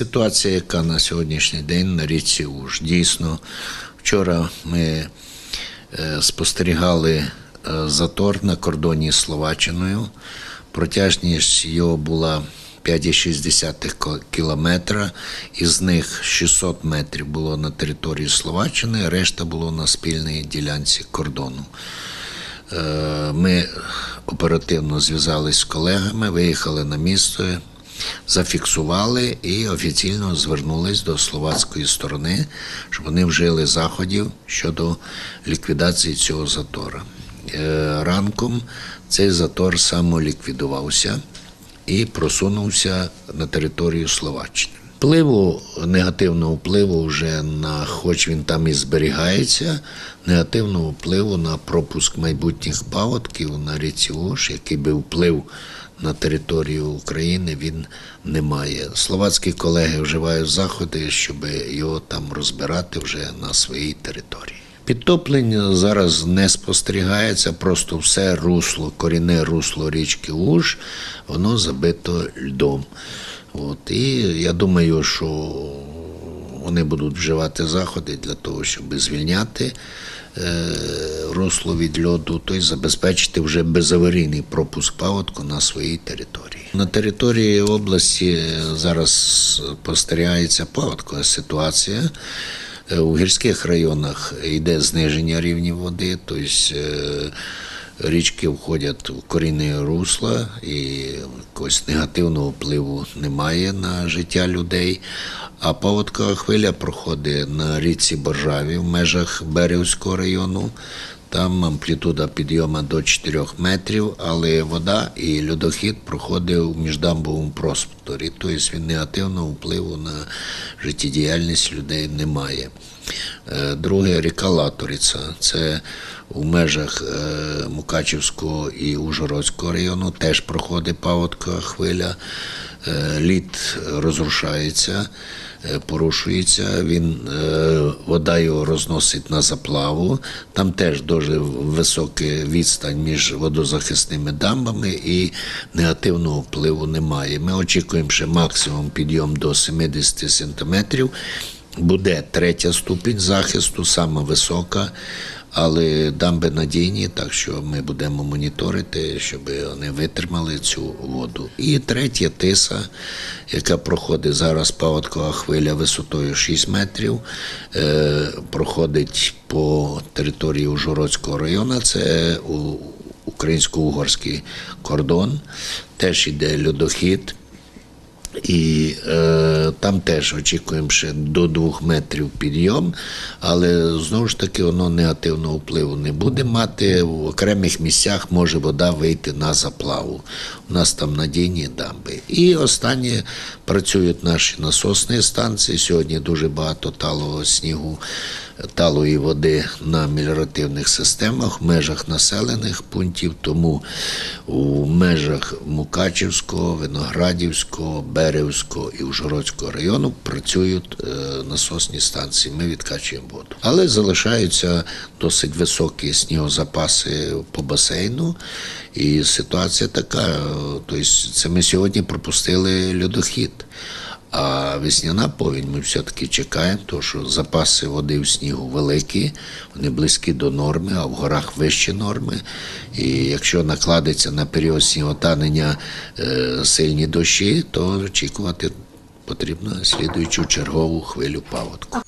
Ситуація, яка на сьогоднішній день на річці Уж. Дійсно, вчора ми е, спостерігали е, затор на кордоні з Словаччиною. Протяжність його була 5,6 кілометра, із них 600 метрів було на території Словаччини, решта було на спільній ділянці кордону. Е, Ми оперативно зв'язались з колегами, виїхали на місто, зафіксували і офіційно звернулись до словацької сторони, щоб вони вжили заходів щодо ліквідації цього затора. Е, Ранком цей затор самоліквідувався і просунувся на територію Словаччини. Впливу негативного впливу вже на, хоч він там і зберігається, негативного впливу на пропуск майбутніх паводків на ріці Ош, який би вплив на територію України, він не має. Словацькі колеги вживають заходи, щоб його там розбирати вже на своїй території. Підтоплення зараз не спостерігається, просто все русло, корінне русло річки Уж, воно забито льдом. От, і я думаю, що вони будуть вживати заходи для того, щоб звільняти е, русло від льоду, тобто забезпечити вже безаварійний пропуск паводку на своїй території. На території області зараз спостерігається паводкова ситуація. Е, У гірських районах йде зниження рівня води, тобто е, річки входять в корінне русла і якогось негативного впливу немає на життя людей. А паводкова хвиля проходить на річці Боржаві в межах Берівського району. Там амплітуда підйому до 4 метрів, але вода і льодохід проходить у міждамбовому просторі, тобто він негативного впливу на життєдіяльність людей немає. Е, Друге ріка Латориця. Це у межах е, Мукачівського і Ужгородського району теж проходить паводкова хвиля. Е, Лід розрушається, е, порушується. Він е, вода його розносить на заплаву. Там теж дуже висока відстань між водозахисними дамбами і негативного впливу немає. Ми очікуємо ще максимум підйом до 70 сантиметрів. Буде третя ступінь захисту, сама висока, але дамби надійні, так що ми будемо моніторити, щоб вони витримали цю воду. І третя тиса, яка проходить зараз паводкова хвиля висотою 6 метрів, е, проходить по території Ужгородського району. Це українсько-угорський кордон, теж іде льодохід. І е, там теж очікуємо ще до двох метрів підйом, але знову ж таки воно негативного впливу не буде мати. В окремих місцях може вода вийти на заплаву. У нас там надійні дамби. І останнє працюють наші насосні станції. Сьогодні дуже багато талого снігу, талої води на меліоративних системах в межах населених пунктів. Тому у межах Мукачівського, Виноградівського, Беревського і Ужгородського району працюють е, насосні станції. Ми відкачуємо воду. Але залишаються досить високі снігозапаси по басейну. І ситуація така. Тобто, це ми сьогодні пропустили льодохід. А весняна повінь ми все-таки чекаємо, тому що запаси води в снігу великі, вони близькі до норми, а в горах вищі норми. І якщо накладеться на період сніготанення е, сильні дощі, то очікувати потрібно слідуючу чергову хвилю паводку.